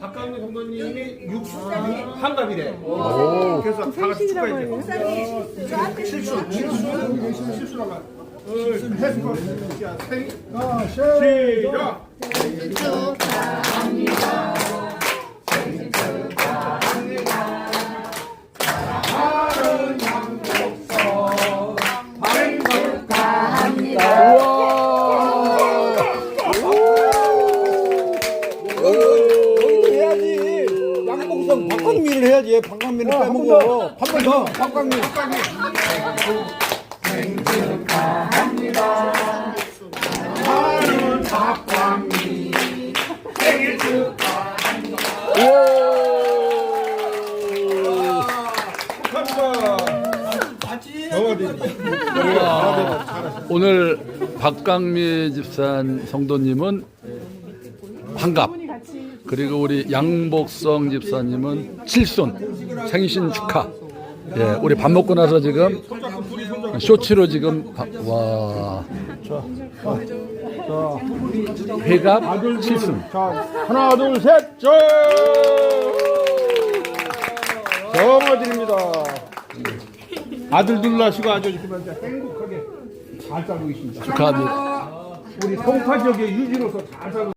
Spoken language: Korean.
박강민 성도님이 60 한갑이래. 그래서 다 같이 축하해 줘. 실수, 실수, 실수라고. 해수고. 자, 생일. 시작. 여기도 양봉성 박광민을 해야지. 박광민을 빼먹어. 한 번 더. 박광민. 오늘 박강미 집산 성도님은 환갑 그리고 우리 양복성 집사님은 칠순 생신 축하. 예, 우리 밥 먹고 나서 지금 쇼츠로 지금 밥- 와 회갑 칠순. 자, 하나, 둘, 셋, 저! 정어드립니다. 아들 둘 낳으시고 아주 행복하게 잘 살고 계십니다. 축하합니다. 우리 송파 지역의 유지로서 잘 살고